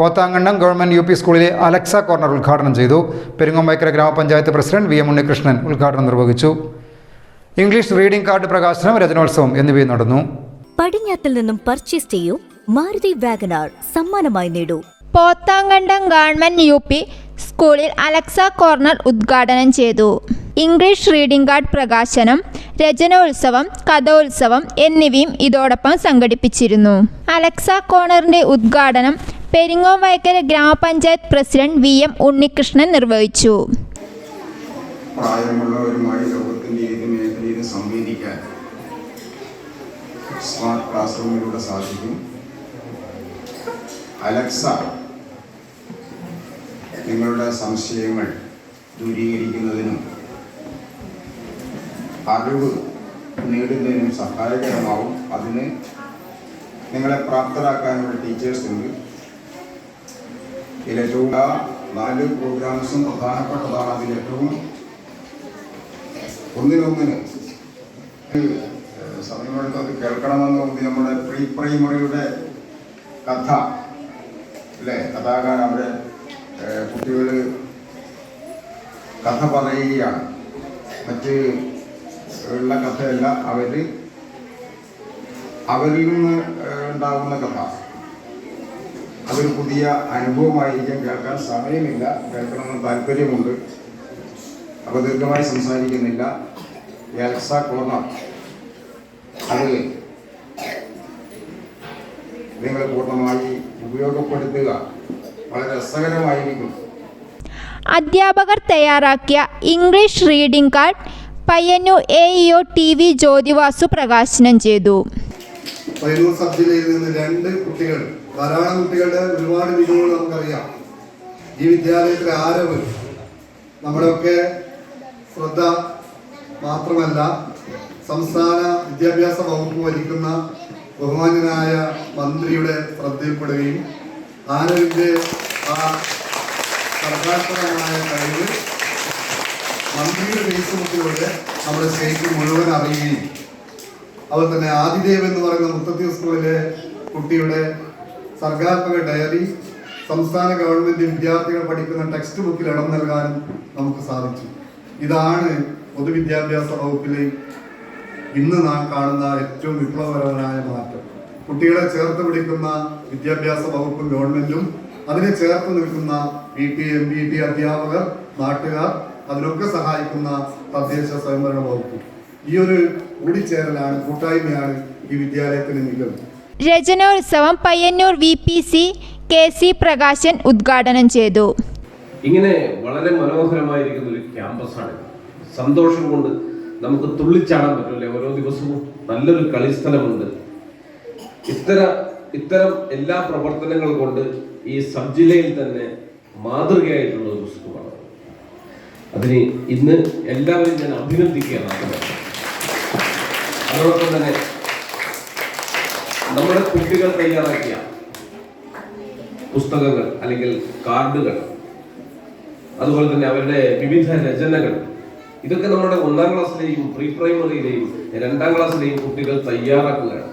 Pothankandam government U P സ്കൂളിലെ Alexa corner ഉദ്ഘാടനം ചെയ്തു. പെരിങ്ങോമ്പൈക്കര ഗ്രാമപഞ്ചായത്ത് പ്രസിഡന്റ് വി എം ഉണ്ണികൃഷ്ണൻ ഉദ്ഘാടനം നിർവഹിച്ചു. ഇംഗ്ലീഷ് റീഡിംഗ് കാർഡ് പ്രകാശനം രചനോത്സവം എന്നിവയും നടന്നു. പടിഞ്ഞാത്തിൽ നിന്നും പർച്ചേസ് ചെയ്യൂ. മാരുതി വാഗനാർ സമ്മാനമായി നേടൂ. പോത്താങ്കണ്ടം ഗവൺമെന്റ് യു പി സ്കൂളിൽ അലക്സ കോർണർ ഉദ്ഘാടനം ചെയ്തു. ഇംഗ്ലീഷ് റീഡിംഗ് കാർഡ് പ്രകാശനം രചനോത്സവം കഥോത്സവം എന്നിവയും ഇതോടൊപ്പം സംഘടിപ്പിച്ചിരുന്നു. അലക്സ കോർണറിന്റെ ഉദ്ഘാടനം പെരിങ്ങോം വയക്കര ഗ്രാമപഞ്ചായത്ത് പ്രസിഡന്റ് വി എം ഉണ്ണികൃഷ്ണൻ നിർവഹിച്ചു. പ്രായമുള്ളവരുമായി ലോകത്തിന്റെ ഏത് മേഖലയിലും സംവേദിക്കാൻ സ്മാർട്ട് ക്ലാസ് റൂമിലൂടെ സാധിക്കും. അലക്സ നിങ്ങളുടെ സംശയങ്ങൾ ദൂരീകരിക്കുന്നതിനും അറിവ് നേടുന്നതിനും സഹായകരമാവും. അതിന് നിങ്ങളെ പ്രാപ്തരാക്കാനുള്ള ടീച്ചേഴ്സ് ഉണ്ട്. ഇതിലേറ്റവും നാല് പ്രോഗ്രാംസും പ്രധാനപ്പെട്ടതാണ് അതിലേറ്റവും ഒന്നിനൊന്നിന്. സമയമെടുത്ത് അത് കേൾക്കണമെന്ന് തോന്നി നമ്മുടെ പ്രീ പ്രൈമറിയുടെ കഥ അല്ലേ? കഥാകാരൻ അവിടെ കുട്ടികൾ കഥ പറയുകയാണ്. മറ്റ് ഉള്ള കഥയല്ല അവർ അവരിൽ നിന്ന് ഉണ്ടാകുന്ന കഥ. അതൊരു പുതിയ അനുഭവമായിരിക്കും. കേൾക്കാൻ സമയമില്ല. കേൾക്കണമെന്ന് താല്പര്യമുണ്ട്. അപ്പോൾ ദീർഘമായി സംസാരിക്കുന്നില്ല. ഈ കോർണർ അത് നിങ്ങൾ പൂർണമായി ഉപയോഗപ്പെടുത്തുക. വളരെ രസകരമായിരിക്കും. അധ്യാപകർ തയ്യാറാക്കിയ English reading card Payyanur A E O T V Jyothivasu പ്രകാശനം ചെയ്തു. പയ്യന്നൂർ സബ് ജില്ലയിൽ നിന്ന് രണ്ട് കുട്ടികൾ ധാരാളം കുട്ടികളുടെ ഒരുപാട് മികവുകൾ നമുക്കറിയാം. ഈ വിദ്യാലയത്തിലെ ആരവ് നമ്മുടെയൊക്കെ ശ്രദ്ധ മാത്രമല്ല സംസ്ഥാന വിദ്യാഭ്യാസ വകുപ്പ് ഭരിക്കുന്ന ബഹുമാന്യനായ മന്ത്രിയുടെ ശ്രദ്ധയിൽപ്പെടുകയും ആരവിന്റെ ആ സർഗാത്മകമായ കഴിവ് മന്ത്രിയുടെ ഫേസ്ബുക്കിലൂടെ നമ്മുടെ സ്റ്റേറ്റ് മുഴുവൻ അറിയുകയും അതുപോലെ തന്നെ ആദിദേവ് എന്ന് പറയുന്ന മുത്തത്തി സ്കൂളിലെ കുട്ടിയുടെ സർഗാത്മക ഡയറി സംസ്ഥാന ഗവൺമെന്റ് വിദ്യാർത്ഥികൾ പഠിക്കുന്ന ടെക്സ്റ്റ് ബുക്കിൽ ഇടം നൽകാനും നമുക്ക് സാധിച്ചു. ഇതാണ് പൊതുവിദ്യാഭ്യാസ വകുപ്പിലെ ഇന്ന് നാം കാണുന്ന ഏറ്റവും വിപ്ലവകരമായ മാറ്റം. കുട്ടികളെ ചേർത്ത് പിടിക്കുന്ന വിദ്യാഭ്യാസ വകുപ്പും ഗവൺമെന്റും അതിനെ ചേർത്ത് നിൽക്കുന്ന P T M P T അധ്യാപകർ നാട്ടുകാർ അതിനൊക്കെ സഹായിക്കുന്ന തദ്ദേശ സ്വയംഭരണ വകുപ്പ്. ഈ ഒരു കൂടിച്ചേരലാണ് കൂട്ടായ്മയാണ് ഈ വിദ്യാലയത്തിന് മികവ് രചനോത്സവം Payyanur V P C K C Prakashan ഉദ്ഘാടനം ചെയ്തു. ഇങ്ങനെ വളരെ മനോഹരമായിരിക്കുന്ന ഒരു ക്യാമ്പസാണ് സന്തോഷം കൊണ്ട് നമുക്ക് തുള്ളിച്ചാടാൻ പറ്റില്ലേ ഓരോ ദിവസവും നല്ലൊരു കളിസ്ഥലമുണ്ട്. ഇത്തരം ഇത്തരം എല്ലാ പ്രവർത്തനങ്ങൾ കൊണ്ട് ഈ സബ് ജില്ലയിൽ തന്നെ മാതൃകയായിട്ടുള്ള ഒരു സ്കൂളാണ് അതിന് ഇന്ന് എല്ലാവരും ഞാൻ അഭിനന്ദിക്കുകയാണ്. അതോടൊപ്പം തന്നെ നമ്മുടെ കുട്ടികൾ തയ്യാറാക്കിയ പുസ്തകങ്ങൾ അല്ലെങ്കിൽ കാർഡുകൾ അതുപോലെ തന്നെ അവരുടെ വിവിധ രചനകൾ ഇതൊക്കെ നമ്മുടെ ഒന്നാം ക്ലാസ്സിലെയും പ്രീ പ്രൈമറിയിലെയും രണ്ടാം ക്ലാസ്സിലെയും കുട്ടികൾ തയ്യാറാക്കുകയാണ്.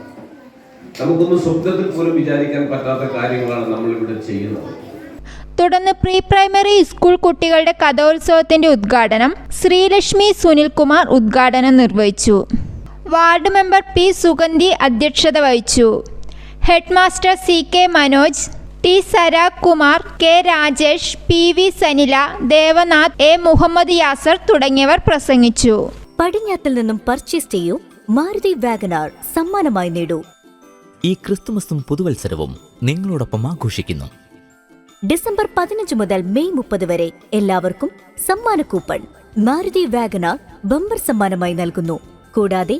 നമുക്കൊന്നും സ്വപ്നത്തിൽ പോലും വിചാരിക്കാൻ പറ്റാത്ത കാര്യങ്ങളാണ് നമ്മൾ ഇവിടെ ചെയ്യുന്നത്. തുടർന്ന് പ്രീ പ്രൈമറി സ്കൂൾ കുട്ടികളുടെ കഥോത്സവത്തിന്റെ ഉദ്ഘാടനം ശ്രീലക്ഷ്മി സുനിൽകുമാർ ഉദ്ഘാടനം നിർവഹിച്ചു. വാർഡ് മെമ്പർ പി സുഗന്ധി അധ്യക്ഷത വഹിച്ചു. Headmaster C K Manoj T Sarakumar K Rajesh P V Sanila Devanath A Muhammad Yasar തുടങ്ങിയവർ പ്രസംഗിച്ചു. പടിഞ്ഞാത്തിൽ നിന്നും പർച്ചേസ് ചെയ്യൂ. മാരുതി വാഗനാർ സമ്മാനമായി നേടൂ. ഈ ക്രിസ്തുമസും പുതുവത്സരവും നിങ്ങളോടൊപ്പം ആഘോഷിക്കുന്നു. ഡിസംബർ പതിനഞ്ച് മുതൽ മെയ് മുപ്പത് വരെ എല്ലാവർക്കും സമ്മാന കൂപ്പൺ. മാരുതി വാഗനാർ ബമ്പർ സമ്മാനമായി നൽകുന്നു. കൂടാതെ